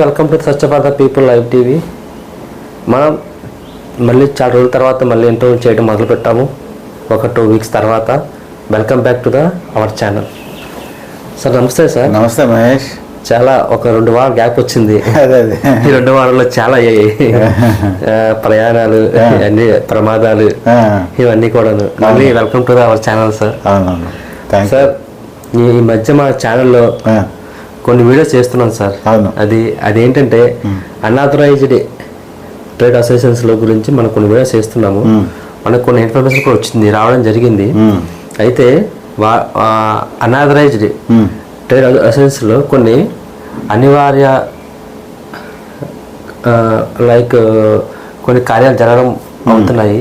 Welcome to స్వచ్ఛ భారత people live TV మనం మళ్ళీ చాలా రోజుల తర్వాత మళ్ళీ ఇంటర్వ్యూ చేయడం మొదలు పెట్టాము. ఒక టూ వీక్స్ తర్వాత. Welcome back to the our channel sir నమస్తే సార్ నమస్తే మహేష్. చాలా ఒక రెండు వారాలు గ్యాప్ వచ్చింది. ఈ రెండు వారాల్లో చాలా అయ్యాయి ప్రయాణాలు అన్ని ప్రమాదాలు ఇవన్నీ కూడాను. మళ్ళీ welcome to the our channel sir sir ఈ మధ్య మా ఛానల్లో కొన్ని వీడియోస్ చేస్తున్నాను సార్. అది అదేంటంటే అన్ఆథరైజ్డ్ ట్రేడ్ అసోసియేషన్స్లో గురించి మనం కొన్ని వీడియోస్ చేస్తున్నాము. మనకు కొన్ని ఇన్ఫర్మేషన్ కూడా వచ్చింది రావడం జరిగింది. అయితే వా అన్ఆథరైజ్డ్ ట్రేడ్ అసోసియేషన్స్లో కొన్ని అనివార్య లైక్ కొన్ని కార్యాలు జరగడం అవుతున్నాయి.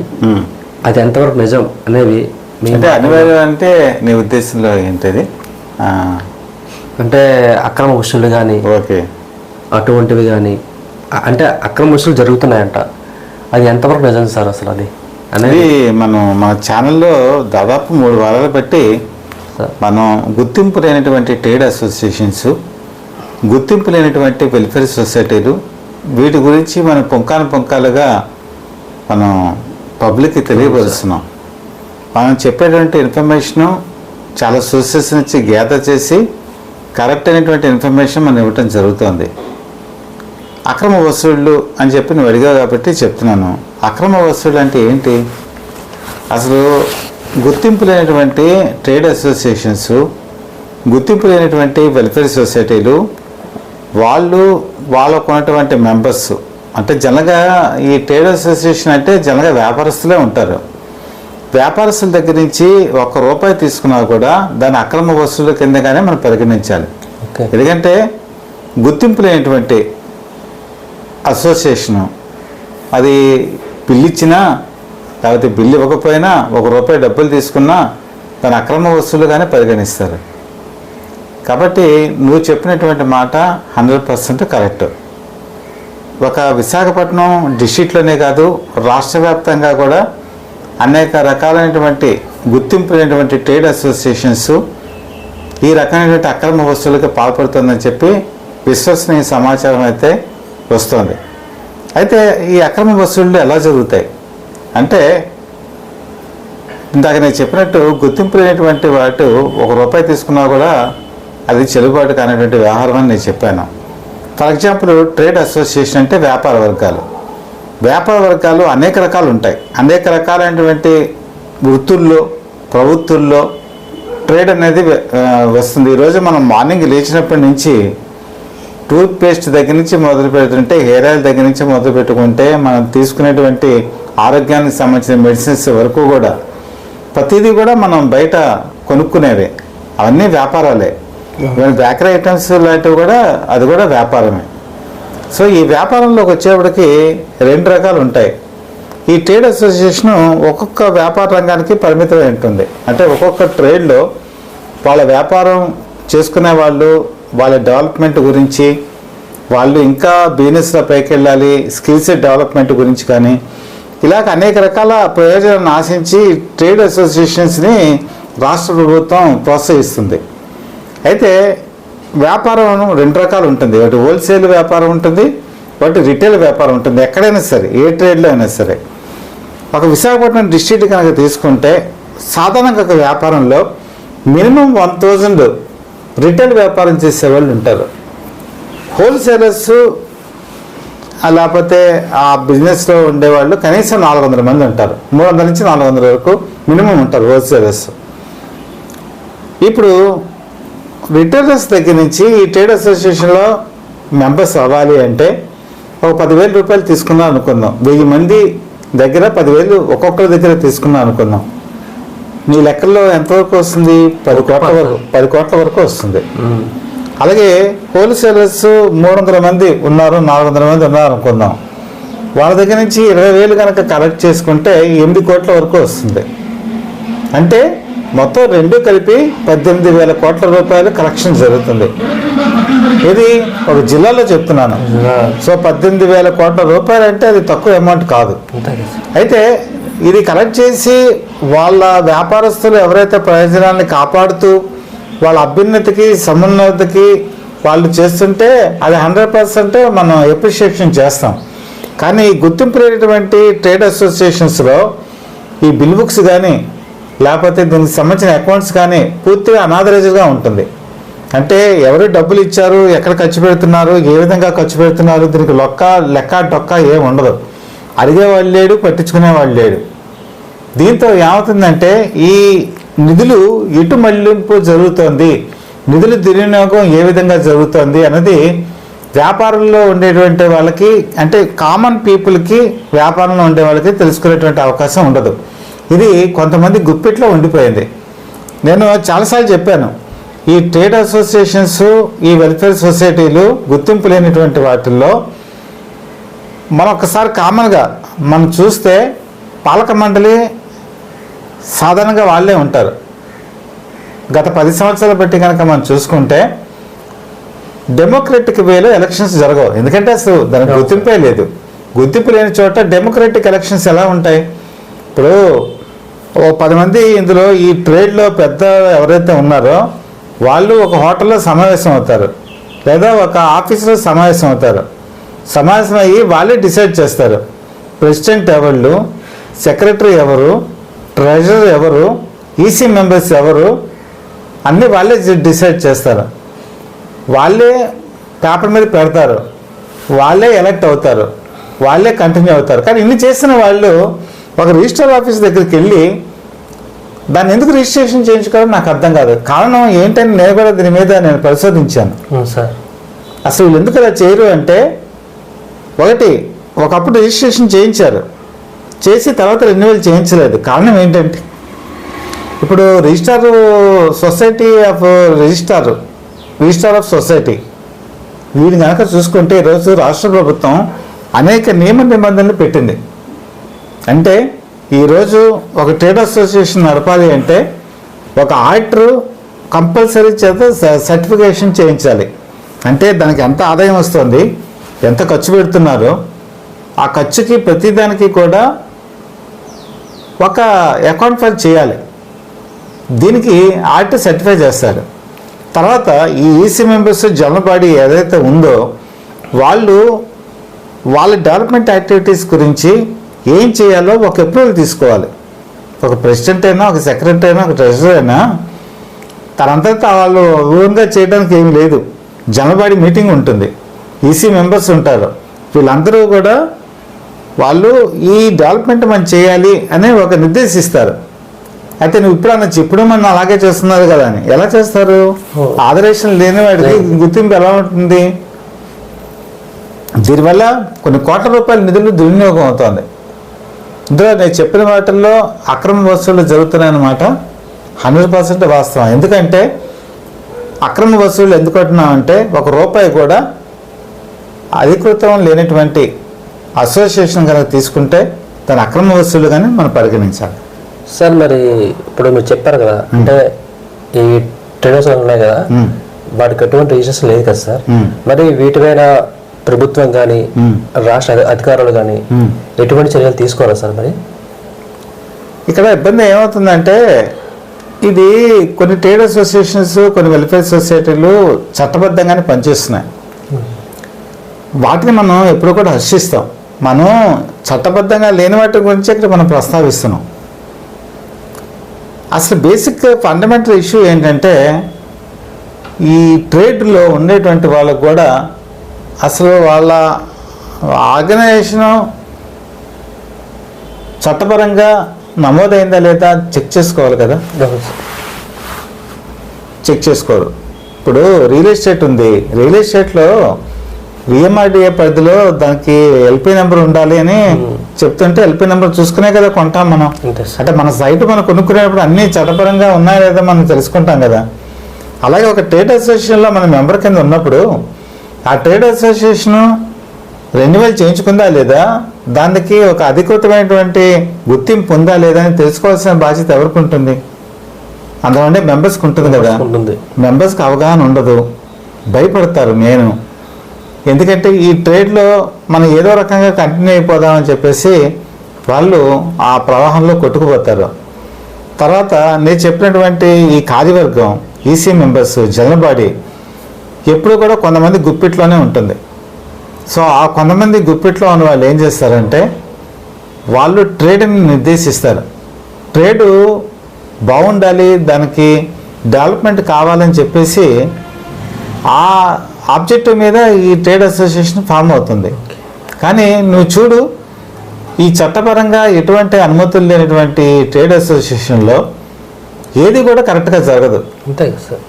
అది ఎంతవరకు నిజం అనేవి అంటే అనివార్యం అంటే నీ ఉద్దేశంలో ఏంటది? అంటే అక్రమ వసూలు కానీ ఓకే. అటువంటివి కానీ అంటే అక్రమ వసూలు జరుగుతున్నాయంట. అది ఎంతవరకు నిజం సార్ అసలు అది? అనేది మనం మన ఛానల్లో దాదాపు మూడు వారాలు బట్టి సార్. మనం గుర్తింపు లేనటువంటి ట్రేడ్ అసోసియేషన్స్ గుర్తింపు లేనటువంటి వెల్ఫేర్ సొసైటీలు వీటి గురించి మనం పుంకాను పుంకాలుగా మనం పబ్లిక్కి తెలియపరుస్తున్నాం. మనం చెప్పేటువంటి ఇన్ఫర్మేషను చాలా సోర్సెస్ నుంచి గ్యాదర్ చేసి కరెక్ట్ అయినటువంటి ఇన్ఫర్మేషన్ మనం ఇవ్వటం జరుగుతుంది. అక్రమ వసూళ్ళు అని చెప్పి నువ్వు అడిగావు కాబట్టి చెప్తున్నాను. అక్రమ వసూళ్ళు అంటే ఏంటి? అసలు గుర్తింపు లేనటువంటి ట్రేడ్ అసోసియేషన్స్ గుర్తింపు లేనటువంటి వెల్ఫేర్ సొసైటీలు వాళ్ళు వాళ్ళకు ఉన్నటువంటి మెంబర్స్ అంటే జనగా ఈ ట్రేడ్ అసోసియేషన్ అంటే జనగా వ్యాపారస్తులే ఉంటారు. వ్యాపారస్తుల దగ్గర నుంచి ఒక్క రూపాయి తీసుకున్నా కూడా దాని అక్రమ వసూళ్ళ కిందగానే మనం పరిగణించాలి. ఎందుకంటే గుర్తింపు లేనటువంటి అసోసియేషను అది బిల్లిచ్చినా లేకపోతే బిల్లు ఇవ్వకపోయినా ఒక రూపాయి డబ్బులు తీసుకున్నా దాని అక్రమ వస్తువులుగానే పరిగణిస్తారు. కాబట్టి నువ్వు చెప్పినటువంటి మాట హండ్రెడ్ పర్సెంట్ కరెక్ట్. ఒక విశాఖపట్నం డిస్టిక్లోనే కాదు రాష్ట్ర వ్యాప్తంగా కూడా అనేక రకాలైనటువంటి గుర్తింపు లేనటువంటి ట్రేడ్ అసోసియేషన్స్ ఈ రకమైనటువంటి అక్రమ వస్తువులకు పాల్పడుతుందని చెప్పి విశ్వసనీయ సమాచారం అయితే వస్తుంది. అయితే ఈ అక్రమ వస్తువులు ఎలా జరుగుతాయి? అంటే ఇందాక నేను చెప్పినట్టు గుర్తింపు లేనటువంటి వాటి ఒక రూపాయి తీసుకున్నా కూడా అది చెల్లుబాటు కానటువంటి వ్యవహారం అని నేను చెప్పాను. ఫర్ ఎగ్జాంపుల్ ట్రేడ్ అసోసియేషన్ అంటే వ్యాపార వర్గాలు. వ్యాపార వర్గాలు అనేక రకాలు ఉంటాయి. అనేక రకాలైనటువంటి వృత్తుల్లో ప్రవృత్తుల్లో ట్రేడ్ అనేది వస్తుంది. ఈరోజు మనం మార్నింగ్ లేచినప్పటి నుంచి టూత్ పేస్ట్ దగ్గర నుంచి మొదలు పెడుతుంటే హెయిర్ ఆయిల్ దగ్గర నుంచి మొదలు పెట్టుకుంటే మనం తీసుకునేటువంటి ఆరోగ్యానికి సంబంధించిన మెడిసిన్స్ వరకు కూడా ప్రతిదీ కూడా మనం బయట కొనుక్కునేవే. అవన్నీ వ్యాపారాలే. బేకరీ ఐటమ్స్ లాంటివి కూడా అది కూడా వ్యాపారమే. సో ఈ వ్యాపారంలోకి వచ్చేప్పటికి రెండు రకాలు ఉంటాయి. ఈ ట్రేడ్ అసోసియేషన్ ఒక్కొక్క వ్యాపార రంగానికి పరిమితమై ఉంటుంది. అంటే ఒక్కొక్క ట్రేడ్లో వాళ్ళ వ్యాపారం చేసుకునే వాళ్ళు వాళ్ళ డెవలప్మెంట్ గురించి వాళ్ళు ఇంకా బిజినెస్లో పైకి వెళ్ళాలి స్కిల్ సెట్ డెవలప్మెంట్ గురించి కానీ ఇలాగ అనేక రకాల ప్రయోజనాలను ఆశించి ట్రేడ్ అసోసియేషన్స్ని రాష్ట్ర ప్రభుత్వం ప్రోత్సహిస్తుంది. అయితే వ్యాపారం రెండు రకాలు ఉంటుంది. ఒకటి హోల్సేల్ వ్యాపారం ఉంటుంది ఒకటి రిటైల్ వ్యాపారం ఉంటుంది. ఎక్కడైనా సరే ఏ ట్రేడ్లో అయినా సరే. ఒక విశాఖపట్నం డిస్ట్రిక్ట్ కనుక తీసుకుంటే సాధారణంగా ఒక వ్యాపారంలో మినిమం వన్ థౌజండ్ రిటైల్ వ్యాపారం చేసే వాళ్ళు ఉంటారు. హోల్సేలర్స్ లేకపోతే ఆ బిజినెస్లో ఉండేవాళ్ళు కనీసం నాలుగు వందల మంది ఉంటారు. మూడు వందల నుంచి నాలుగు వందల వరకు మినిమం ఉంటారు హోల్సేలర్స్ ఇప్పుడు రిటైలర్స్ దగ్గర నుంచి ఈ ట్రేడ్ అసోసియేషన్లో మెంబర్స్ అవ్వాలి అంటే ఒక పదివేల రూపాయలు తీసుకుందాం అనుకుందాం వెయ్యి మంది దగ్గర పదివేలు ఒక్కొక్కరి దగ్గర తీసుకుందాం అనుకుందాం నీ లెక్కల్లో ఎంతవరకు వస్తుంది? పది కోట్ల వరకు పది కోట్ల వరకు వస్తుంది. అలాగే హోల్సేలర్స్ మూడు వందల మంది ఉన్నారు నాలుగు వందల మంది ఉన్నారు అనుకుందాం వాళ్ళ దగ్గర నుంచి ఇరవై వేలు కనుక కలెక్ట్ చేసుకుంటే ఎనిమిది కోట్ల వరకు వస్తుంది. అంటే మొత్తం రెండు కలిపి పద్దెనిమిది వేల కోట్ల రూపాయలు కలెక్షన్ జరుగుతుంది. ఇది ఒక జిల్లాలో చెప్తున్నాను. సో పద్దెనిమిది వేల కోట్ల రూపాయలు అంటే అది తక్కువ అమౌంట్ కాదు. అయితే ఇది కలెక్ట్ చేసి వాళ్ళ వ్యాపారస్తులు ఎవరైతే ప్రయోజనాన్ని కాపాడుతూ వాళ్ళ అభ్యున్నతికి సమున్నతికి వాళ్ళు చేస్తుంటే అది హండ్రెడ్ పర్సెంట్ మనం ఎప్రిషియేషన్ చేస్తాం. కానీ ఈ గుర్తింపు లేనటువంటి ట్రేడ్ అసోసియేషన్స్లో ఈ బిల్ బుక్స్ కానీ లేకపోతే దీనికి సంబంధించిన అకౌంట్స్ కానీ పూర్తిగా అనాథరైజ్గా ఉంటుంది. అంటే ఎవరు డబ్బులు ఇచ్చారు ఎక్కడ ఖర్చు పెడుతున్నారు ఏ విధంగా ఖర్చు పెడుతున్నారు దీనికి లొక్క లెక్క డొక్క ఏం ఉండదు. అడిగేవాళ్ళు లేడు పట్టించుకునేవాళ్ళు లేడు. దీంతో ఏమవుతుందంటే ఈ నిధులు ఎటు మళ్ళింపు జరుగుతోంది నిధుల దుర్వినియోగం ఏ విధంగా జరుగుతోంది అన్నది వ్యాపారంలో ఉండేటువంటి వాళ్ళకి అంటే కామన్ పీపుల్కి వ్యాపారంలో ఉండే వాళ్ళకి తెలుసుకునేటువంటి అవకాశం ఉండదు. ఇది కొంతమంది గుప్పిట్లో ఉండిపోయింది. నేను చాలాసార్లు చెప్పాను ఈ ట్రేడ్ అసోసియేషన్స్ ఈ వెల్ఫేర్ సొసైటీలు గుర్తింపు లేనటువంటి వాటిల్లో మనం ఒకసారి కామన్గా మనం చూస్తే పాలక మండలి సాధారణంగా వాళ్ళే ఉంటారు. గత పది సంవత్సరాలు బట్టి కనుక మనం చూసుకుంటే డెమోక్రటిక్ వేలో ఎలక్షన్స్ జరగవు. ఎందుకంటే అసలు దానికి గుర్తింపే లేదు. గుర్తింపు లేని చోట డెమోక్రటిక్ ఎలక్షన్స్ ఎలా ఉంటాయి? ఇప్పుడు ఓ పది మంది ఇందులో ఈ ట్రేడ్లో పెద్ద ఎవరైతే ఉన్నారో వాళ్ళు ఒక హోటల్లో సమావేశం అవుతారు. లేదా ఒక ఆఫీసులో సమావేశం అవుతారు. సమావేశం అయ్యి వాళ్ళే డిసైడ్ చేస్తారు. ప్రెసిడెంట్ ఎవరు సెక్రటరీ ఎవరు ట్రెజరర్ ఎవరు ఈసీ మెంబర్స్ ఎవరు అన్నీ వాళ్ళే డిసైడ్ చేస్తారు. వాళ్ళే పేపర్ మీద పెడతారు. వాళ్ళే ఎలక్ట్ అవుతారు. వాళ్ళే కంటిన్యూ అవుతారు. కానీ ఇన్ని చేసిన వాళ్ళు ఒక రిజిస్టర్ ఆఫీస్ దగ్గరికి వెళ్ళి దాన్ని ఎందుకు రిజిస్ట్రేషన్ చేయించుకోవాలో నాకు అర్థం కాదు. కారణం ఏంటని నేను కూడా దీని మీద నేను పరిశోధించాను. సార్. అసలు వీళ్ళు ఎందుకు అలా చేయరు అంటే ఒకటి ఒకప్పుడు రిజిస్ట్రేషన్ చేయించారు. చేసి తర్వాత రెన్యువల్ చేయించలేదు. కారణం ఏంటంటే ఇప్పుడు registrar society of registrar registrar of society వీడిని కనుక చూసుకుంటే ఈరోజు రాష్ట్ర ప్రభుత్వం అనేక నియమ నిబంధనలు పెట్టింది. అంటే ఈరోజు ఒక ట్రేడ్ అసోసియేషన్ నడపాలి అంటే ఒక ఆడిటర్ కంపల్సరీ చేత స- సర్టిఫికేషన్ చేయించాలి. అంటే దానికి ఎంత ఆదాయం వస్తుంది ఎంత ఖర్చు పెడుతున్నారో ఆ ఖర్చుకి ప్రతిదానికి కూడా ఒక అకౌంట్ ఫైల్ చేయాలి. దీనికి ఆడిటర్ సర్టిఫై చేస్తారు. తర్వాత ఈ ఈసీ మెంబర్స్ జనరల్ బాడీ ఏదైతే ఉందో వాళ్ళు వాళ్ళ డెవలప్మెంట్ యాక్టివిటీస్ గురించి ఏం చేయాలో ఒక అప్రూవల్ తీసుకోవాలి. ఒక ప్రెసిడెంట్ అయినా ఒక సెక్రటరీ అయినా ఒక ట్రెజరర్ అయినా తనంతటా వాళ్ళు ఊరంగా చేయడానికి ఏం లేదు. జనబాడి మీటింగ్ ఉంటుంది. ఈసీ మెంబర్స్ ఉంటారు. వీళ్ళందరూ కూడా వాళ్ళు ఈ డెవలప్మెంట్ మనం చేయాలి అని ఒక నిర్దేశిస్తారు. అయితే నువ్వు ఇప్పుడు అనొచ్చు ఇప్పుడు మనం అలాగే చేస్తున్నారు కదా అని. ఎలా చేస్తారు. ఆదరేషన్ లేని వాడికి గుర్తింపు ఎలా ఉంటుంది? దీనివల్ల కొన్ని కోట్ల రూపాయల నిధులు దుర్వినియోగం అవుతోంది. ఇందులో నేను చెప్పిన వాటిల్లో అక్రమ వసూళ్ళు జరుగుతున్నాయన్నమాట. హండ్రెడ్ పర్సెంట్ వాస్తవం. ఎందుకంటే అక్రమ వసూళ్ళు ఎందుకు అంటున్నామంటే ఒక రూపాయి కూడా అధికృతం లేనటువంటి అసోసియేషన్ కనుక తీసుకుంటే దాని అక్రమ వసూలు కానీ మనం పరిగణించాలి. సార్ మరి ఇప్పుడు మీరు చెప్పారు కదా అంటే ఈ ట్రేడర్స్ ఉన్నాయి కదా. వాటికి ఎటువంటి రిజిస్ట్రేషన్ లేదు కదా సార్. మరి వీటిపైన ప్రభుత్వం కానీ. రాష్ట్ర అధి- అధికారులు కానీ. ఎటువంటి చర్యలు తీసుకోరా సార్ మరి? ఇక్కడ ఇబ్బంది ఏమవుతుందంటే ఇది కొన్ని ట్రేడ్ అసోసియేషన్స్ కొన్ని వెల్ఫేర్ సొసైటీలు చట్టబద్ధంగానే పనిచేస్తున్నాయి. వాటిని మనం ఎప్పుడు కూడా హర్షిస్తాం. మనం చట్టబద్ధంగా లేని వాటి గురించి ఇక్కడ మనం ప్రస్తావిస్తున్నాం. అసలు బేసిక్ ఫండమెంటల్ ఇష్యూ ఏంటంటే ఈ ట్రేడ్లో ఉండేటువంటి వాళ్ళకు కూడా అసలు వాళ్ళ ఆర్గనైజేషను చట్టపరంగా నమోదైందా లేదా చెక్ చేసుకోవాలి కదా. చెక్ చేసుకోరు. ఇప్పుడు రియల్ ఎస్టేట్ ఉంది. రియల్ ఎస్టేట్లో విఎంఆర్డిఏ పరిధిలో దానికి ఎల్పి నెంబర్ ఉండాలి అని చెప్తుంటే ఎల్పి నెంబర్ చూసుకునే కదా కొంటాం మనం. అంటే మన సైట్ మనం కొనుక్కునేటప్పుడు అన్ని చట్టపరంగా ఉన్నాయా లేదా మనం తెలుసుకుంటాం కదా. అలాగే ఒక ట్రేడ్ అసోసియేషన్లో మన మెంబర్ కింద ఉన్నప్పుడు ఆ ట్రేడ్ అసోసియేషన్ రెన్యువల్ చేయించుకుందా లేదా? దానికి ఒక అధికృతమైనటువంటి గుర్తింపు ఉందా లేదా అని తెలుసుకోవాల్సిన బాధ్యత ఎవరికి ఉంటుంది అందులో మెంబర్స్కి ఉంటుంది కదా. మెంబర్స్కి అవగాహన ఉండదు. భయపడతారు నేను. ఎందుకంటే ఈ ట్రేడ్లో మనం ఏదో రకంగా కంటిన్యూ అయిపోదామని చెప్పేసి వాళ్ళు ఆ ప్రవాహంలో కొట్టుకుపోతారు. తర్వాత నేను చెప్పినటువంటి ఈ కార్యవర్గం ఈసీ మెంబర్స్ జనరల్ బాడీ ఎప్పుడు కూడా కొంతమంది గుప్పిట్లోనే ఉంటుంది. సో ఆ కొంతమంది గుప్పిట్లో ఉన్న వాళ్ళు ఏం చేస్తారంటే వాళ్ళు ట్రేడ్ని నిర్దేశిస్తారు. ట్రేడు బాగుండాలి దానికి డెవలప్మెంట్ కావాలని చెప్పేసి ఆ ఆబ్జెక్టివ్ మీద ఈ ట్రేడ్ అసోసియేషన్ ఫామ్ అవుతుంది. కానీ నువ్వు చూడు ఈ చట్టపరంగా ఎటువంటి అనుమతులు లేనటువంటి ట్రేడ్ అసోసియేషన్లో ఏది కూడా కరెక్ట్గా జరగదు. అంతే సార్.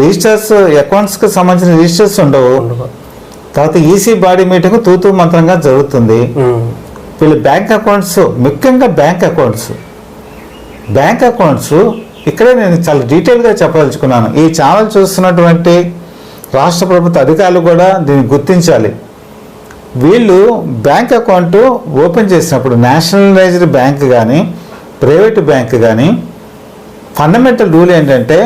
రిజిస్టర్స్ అకౌంట్స్కి సంబంధించిన రిజిస్టర్స్ ఉండవు. తర్వాత ఈసీ బాడీ మీటింగ్ తూతూ మంత్రంగా జరుగుతుంది. వీళ్ళు బ్యాంక్ అకౌంట్స్ ముఖ్యంగా బ్యాంక్ అకౌంట్స్. బ్యాంక్ అకౌంట్స్ ఇక్కడే నేను చాలా డీటెయిల్గా చెప్పదలుచుకున్నాను. ఈ ఛానల్ చూస్తున్నటువంటి రాష్ట్ర ప్రభుత్వ అధికారులు కూడా దీన్ని గుర్తించాలి. వీళ్ళు బ్యాంక్ అకౌంట్ ఓపెన్ చేసినప్పుడు నేషనలైజ్డ్ బ్యాంక్ కానీ ప్రైవేట్ బ్యాంక్ కానీ ఫండమెంటల్ రూల్ ఏంటంటే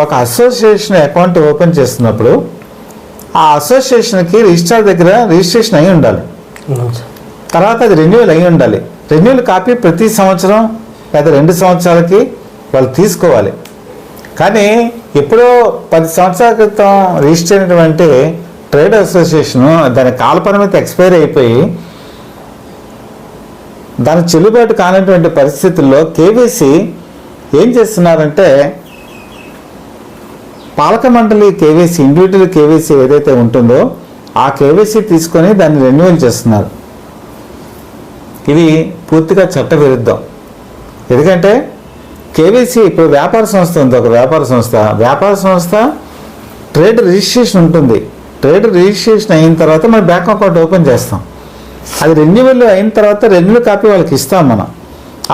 ఒక అసోసియేషన్ అకౌంట్ ఓపెన్ చేస్తున్నప్పుడు ఆ అసోసియేషన్కి రిజిస్ట్రార్ దగ్గర రిజిస్ట్రేషన్ అయి ఉండాలి. తర్వాత అది రెన్యువల్ అయి ఉండాలి. రెన్యువల్ కాపీ ప్రతి సంవత్సరం లేదా రెండు సంవత్సరాలకి వాళ్ళు తీసుకోవాలి. కానీ ఎప్పుడో పది సంవత్సరాల క్రితం రిజిస్టర్ అయినటువంటి ట్రేడ్ అసోసియేషన్ దాని కాలపరిమితి ఎక్స్పైర్ అయిపోయి దాని చెల్లుబాటు కానటువంటి పరిస్థితుల్లో కేవీసీ ఏం చేస్తున్నారంటే పాలక మండలి కేవీసీ ఇండివిజువల్ కేవీసీ ఏదైతే ఉంటుందో ఆ కేవీసీ తీసుకొని దాన్ని రెన్యువల్ చేస్తున్నారు. ఇది పూర్తిగా చట్టవిరుద్ధం. ఎందుకంటే కేవీసీ ఇప్పుడు వ్యాపార సంస్థ ఉంది ఒక వ్యాపార సంస్థ. వ్యాపార సంస్థ ట్రేడ్ రిజిస్ట్రేషన్ ఉంటుంది. ట్రేడ్ రిజిస్ట్రేషన్ అయిన తర్వాత మనం బ్యాంక్ అకౌంట్ ఓపెన్ చేస్తాం. అది రెన్యువల్ అయిన తర్వాత రెన్యువల్ కాపీ వాళ్ళకి ఇస్తాం మనం.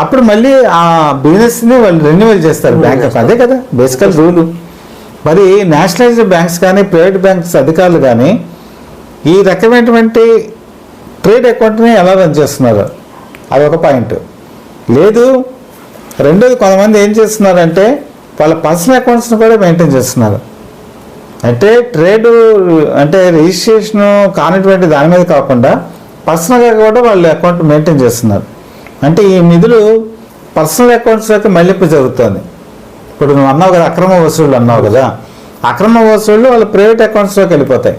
అప్పుడు మళ్ళీ ఆ బిజినెస్ని వాళ్ళు రెన్యువల్ చేస్తారు బ్యాంక్ అకౌంట్. అదే కదా బేసికల్ రూలు. మరి నేషనలైజ్డ్ బ్యాంక్స్ కానీ ప్రైవేట్ బ్యాంక్స్ అధికారులు కానీ ఈ రకమైనటువంటి ట్రేడ్ అకౌంట్ని ఎలా రన్ చేస్తున్నారు? అది ఒక పాయింట్. లేదు రెండోది కొంతమంది ఏం చేస్తున్నారంటే వాళ్ళ పర్సనల్ అకౌంట్స్ని కూడా మెయింటైన్ చేస్తున్నారు. అంటే ట్రేడ్ అంటే రిజిస్ట్రేషన్ కానిటువంటి దాని మీద కాకుండా పర్సనల్గా కూడా వాళ్ళ అకౌంట్ మెయింటైన్ చేస్తున్నారు. అంటే ఈ నిధులు పర్సనల్ అకౌంట్స్లోకి మళ్ళింపు జరుగుతుంది. ఇప్పుడు నువ్వు అన్నావు కదా అక్రమ వసూళ్ళు అన్నావు కదా అక్రమ వసూళ్ళు వాళ్ళ ప్రైవేట్ అకౌంట్స్లోకి వెళ్ళిపోతాయి.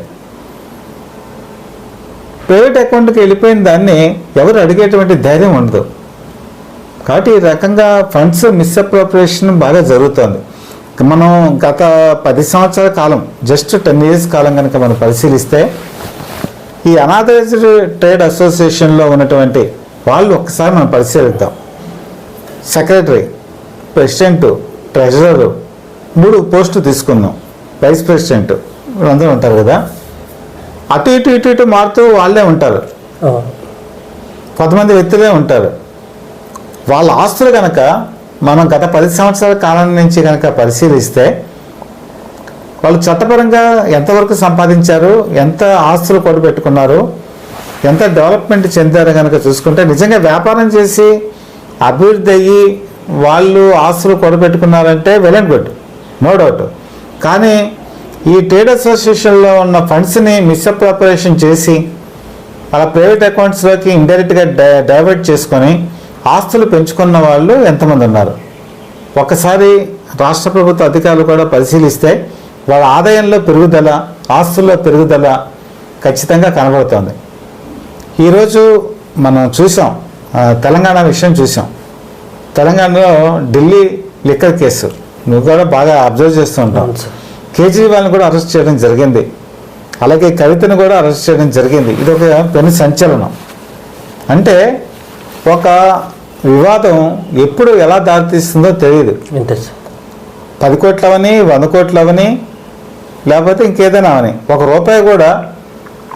ప్రైవేట్ అకౌంట్కి వెళ్ళిపోయిన దాన్ని ఎవరు అడిగేటువంటి ధైర్యం ఉండదు. కాబట్టి ఈ రకంగా ఫండ్స్ మిస్అప్రోప్రియేషన్ బాగా జరుగుతుంది. మనం గత పది సంవత్సరాల కాలం జస్ట్ టెన్ ఇయర్స్ కాలం కనుక మనం పరిశీలిస్తే ఈ అనాథరైజ్డ్ ట్రేడ్ అసోసియేషన్లో ఉన్నటువంటి వాళ్ళు ఒక్కసారి మనం పరిశీలిద్దాం. Secretary president treasurer. మూడు పోస్టులు తీసుకుందాం వైస్ ప్రెసిడెంట్ వీళ్ళందరూ ఉంటారు కదా. అటు ఇటు ఇటు ఇటు మారుతూ వాళ్ళే ఉంటారు. కొంతమంది వ్యక్తులే ఉంటారు. వాళ్ళ ఆస్తులు కనుక మనం గత పది సంవత్సరాల కాలం నుంచి కనుక పరిశీలిస్తే వాళ్ళు చట్టపరంగా ఎంతవరకు సంపాదించారు ఎంత ఆస్తులు కూడబెట్టుకున్నారు ఎంత డెవలప్మెంట్ చెందారు కనుక చూసుకుంటే నిజంగా వ్యాపారం చేసి అభివృద్ధి అయ్యి వాళ్ళు ఆస్తులు కొడబెట్టుకున్నారంటే well and good no doubt కానీ ఈ ట్రేడ్ అసోసియేషన్లో ఉన్న ఫండ్స్ని మిస్అప్రాపరేషన్ చేసి వాళ్ళ ప్రైవేట్ అకౌంట్స్లోకి ఇండైరెక్ట్గా డై డైవర్ట్ చేసుకొని ఆస్తులు పెంచుకున్న వాళ్ళు ఎంతమంది ఉన్నారు? ఒకసారి రాష్ట్ర ప్రభుత్వ అధికారులు కూడా పరిశీలిస్తే వాళ్ళ ఆదాయంలో పెరుగుదల ఆస్తుల్లో పెరుగుదల ఖచ్చితంగా కనబడుతోంది. ఈరోజు మనం చూసాం తెలంగాణ విషయం చూసాం. తెలంగాణలో ఢిల్లీ లిక్కర్ కేసు. నువ్వు కూడా బాగా అబ్జర్వ్ చేస్తూ ఉంటావు. కేజ్రీవాల్ని కూడా అరెస్ట్ చేయడం జరిగింది. అలాగే కవితను కూడా అరెస్ట్ చేయడం జరిగింది. ఇది ఒక పెను సంచలనం. అంటే ఒక వివాదం ఎప్పుడు ఎలా దారితీస్తుందో తెలియదు పది కోట్లవని వంద కోట్లవని లేకపోతే ఇంకేదైనా అవని. ఒక రూపాయి కూడా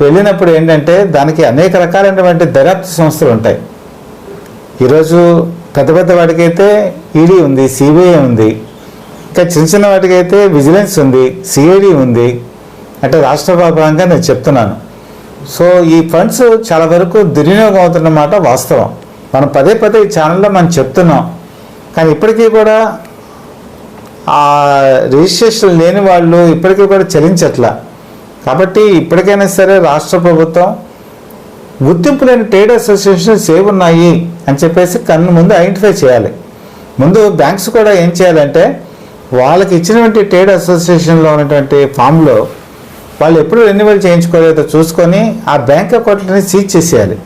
వెళ్ళినప్పుడు ఏంటంటే దానికి అనేక రకాలైనటువంటి దర్యాప్తు సంస్థలు ఉంటాయి. ఈరోజు పెద్ద పెద్ద వాటికైతే ఈడీ ఉంది సిబిఐ ఉంది. ఇంకా చిన్న చిన్న వాటికైతే విజిలెన్స్ ఉంది సిఐడి ఉంది. అంటే రాష్ట్ర పరంగా నేను చెప్తున్నాను. సో ఈ ఫండ్స్ చాలా వరకు దుర్వినియోగం అవుతున్నమాట వాస్తవం. మనం పదే పదే ఈ ఛానల్లో మనం చెప్తున్నాం. కానీ ఇప్పటికీ కూడా ఆ రిజిస్ట్రేషన్ లేని వాళ్ళు ఇప్పటికీ కూడా చెల్లించట్లా. కాబట్టి ఇప్పటికైనా సరే రాష్ట్ర ప్రభుత్వం గుర్తింపు లేని ట్రేడ్ అసోసియేషన్స్ ఏమున్నాయి ఉన్నాయి అని చెప్పేసి కన్ను ముందు ఐడెంటిఫై చేయాలి. ముందు బ్యాంక్స్ కూడా ఏం చేయాలంటే వాళ్ళకి ఇచ్చినటువంటి ట్రేడ్ అసోసియేషన్లో ఉన్నటువంటి ఫామ్లో వాళ్ళు ఎప్పుడు రెన్యువల్ చేయించుకోలేదో చూసుకొని ఆ బ్యాంక్ అకౌంట్లని సీజ్ చేసేయాలి.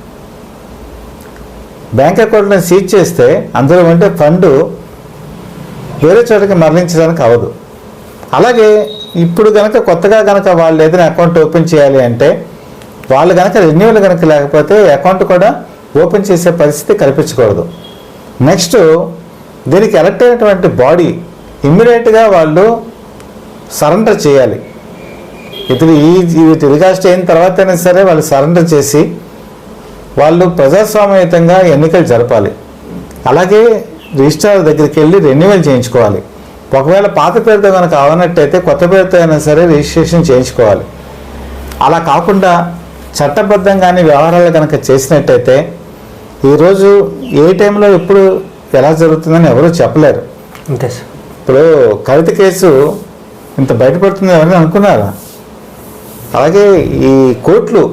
బ్యాంక్ అకౌంట్లను సీజ్ చేస్తే అందులో ఉంటే ఫండ్ వేరే చోటకి మరలించడానికి అవదు అలాగే ఇప్పుడు కనుక కొత్తగా కనుక వాళ్ళు ఏదైనా అకౌంట్ ఓపెన్ చేయాలి అంటే వాళ్ళు కనుక రెన్యువల్ కనుక లేకపోతే అకౌంట్ కూడా ఓపెన్ చేసే పరిస్థితి కల్పించకూడదు. నెక్స్ట్ దీనికి ఎలక్ట్ అయినటువంటి బాడీ ఇమ్మీడియట్గా వాళ్ళు సరెండర్ చేయాలి. ఇది ఈ టెలికాస్ట్ అయిన తర్వాత అయినా సరే వాళ్ళు సరెండర్ చేసి వాళ్ళు ప్రజాస్వామ్యయుతంగా ఎన్నికలు జరపాలి. అలాగే రిజిస్ట్రార్ దగ్గరికి వెళ్ళి రెన్యువల్ చేయించుకోవాలి. ఒకవేళ పాత పేరుతో కనుక అవనట్టయితే కొత్త పేరుతో అయినా సరే రిజిస్ట్రేషన్ చేయించుకోవాలి. అలా కాకుండా చట్టబద్ధంగానే వ్యవహారాలు కనుక చేసినట్టయితే ఈరోజు ఏ టైంలో ఎప్పుడు ఎలా జరుగుతుందని ఎవరూ చెప్పలేరు. అంతే సార్. ఇప్పుడు కవిత కేసు ఇంత బయటపడుతుంది అని అనుకున్నారా? అలాగే ఈ కోర్టులు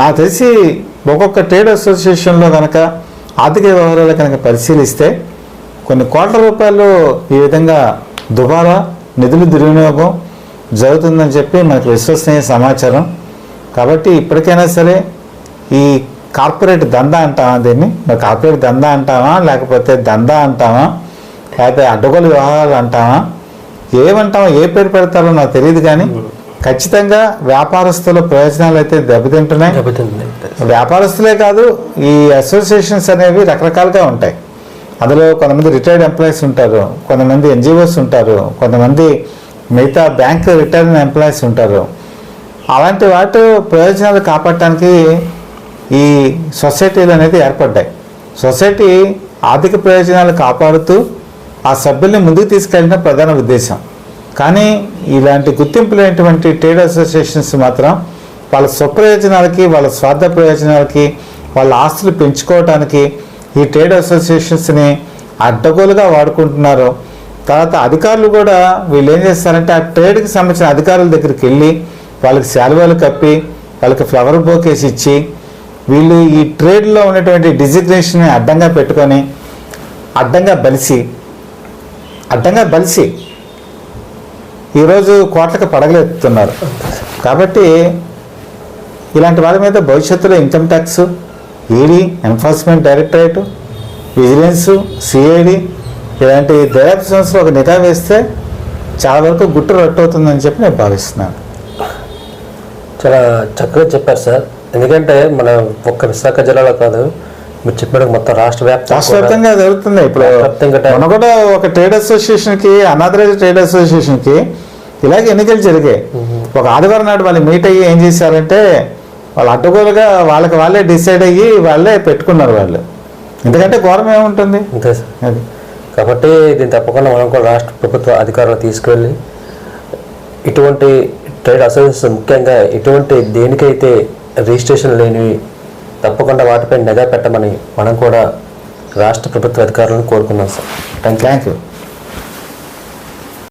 నాకు తెలిసి ఒక్కొక్క ట్రేడ్ అసోసియేషన్లో కనుక ఆర్థిక వ్యవహారాలు కనుక పరిశీలిస్తే కొన్ని కోట్ల రూపాయలు ఈ విధంగా దుబారా నిధులు దుర్వినియోగం జరుగుతుందని చెప్పి మనకు విశ్వసనీయ సమాచారం. కాబట్టి ఇప్పటికైనా సరే ఈ కార్పొరేట్ దందా అంటామా దీన్ని? మరి కార్పొరేట్ దందా అంటామా లేకపోతే దందా అంటామా లేకపోతే అడ్డగోలు వ్యవహారాలు అంటామా ఏమంటామో ఏ పేరు పెడతారో నాకు తెలియదు కానీ ఖచ్చితంగా వ్యాపారస్తుల ప్రయోజనాలు అయితే దెబ్బతింటున్నాయి. వ్యాపారస్తులే కాదు ఈ అసోసియేషన్స్ అనేవి రకరకాలుగా ఉంటాయి. అందులో కొంతమంది రిటైర్డ్ ఎంప్లాయీస్ ఉంటారు కొంతమంది ఎన్జిఓస్ ఉంటారు కొంతమంది మిగతా బ్యాంక్ రిటైర్డ్ ఎంప్లాయీస్ ఉంటారు. అలాంటి వాటి ప్రయోజనాలు కాపాడటానికి ఈ సొసైటీలు అనేది ఏర్పడ్డాయి. సొసైటీ ఆర్థిక ప్రయోజనాలు కాపాడుతూ ఆ సభ్యుల్ని ముందుకు తీసుకెళ్ళిన ప్రధాన ఉద్దేశం. కానీ ఇలాంటి గుర్తింపు లేనటువంటి ట్రేడ్ అసోసియేషన్స్ మాత్రం వాళ్ళ స్వప్రయోజనాలకి వాళ్ళ స్వార్థ ప్రయోజనాలకి వాళ్ళ ఆస్తులు పెంచుకోవటానికి ఈ ట్రేడ్ అసోసియేషన్స్ని అడ్డగోలుగా వాడుకుంటున్నారు. తర్వాత అధికారులు కూడా వీళ్ళు ఏం చేస్తారంటే ఆ ట్రేడ్కి సంబంధించిన అధికారుల దగ్గరికి వెళ్ళి వాళ్ళకి శాలువాలు కప్పి వాళ్ళకి ఫ్లవర్ బోకేస్ ఇచ్చి వీళ్ళు ఈ ట్రేడ్లో ఉన్నటువంటి డిజిగ్నేషన్ని అడ్డంగా పెట్టుకొని అడ్డంగా బలిసి అడ్డంగా బలిసి ఈరోజు కోట్లకు పడగలెత్తుతున్నారు. కాబట్టి ఇలాంటి వాళ్ళ మీద భవిష్యత్తులో income tax ED enforcement directorate vigilance CID ఇలాంటి దర్యాప్తు సంస్థలు ఒక నిఘా వేస్తే చాలా వరకు గుట్టు రట్టవుతుందని చెప్పి నేను భావిస్తున్నాను. చాలా చక్కగా చెప్పారు సార్. ఎందుకంటే మన ఒక్క విశాఖ జిల్లాలో కాదు మీరు చెప్పినట్టు మొత్తం రాష్ట్ర వ్యాప్తంగా రాష్ట్ర వ్యాప్తంగా జరుగుతుంది ఇప్పుడు మొన్న కూడా ఒక ట్రేడ్ అసోసియేషన్కి అనాథరైజ్ ట్రేడ్ అసోసియేషన్కి ఇలాగే ఎన్నికలు జరిగాయి. ఒక ఆదివారం నాడు వాళ్ళు మీట్ అయ్యి ఏం చేశారంటే వాళ్ళు అడ్డగోలుగా వాళ్ళకి వాళ్ళే డిసైడ్ అయ్యి వాళ్ళే పెట్టుకున్నారు వాళ్ళు. ఎందుకంటే ఘోరం ఏముంటుంది? అంతే సార్. అది. కాబట్టి దీన్ని తప్పకుండా మనం కూడా రాష్ట్ర ప్రభుత్వ అధికారులు తీసుకెళ్ళి ఇటువంటి ట్రేడ్ అసోసియేషన్ ముఖ్యంగా ఎటువంటి దేనికైతే రిజిస్ట్రేషన్ లేనివి తప్పకుండా వాటిపై నిఘా పెట్టమని మనం కూడా రాష్ట్ర ప్రభుత్వ అధికారులను కోరుకున్నాం సార్ థ్యాంక్ థ్యాంక్ యూ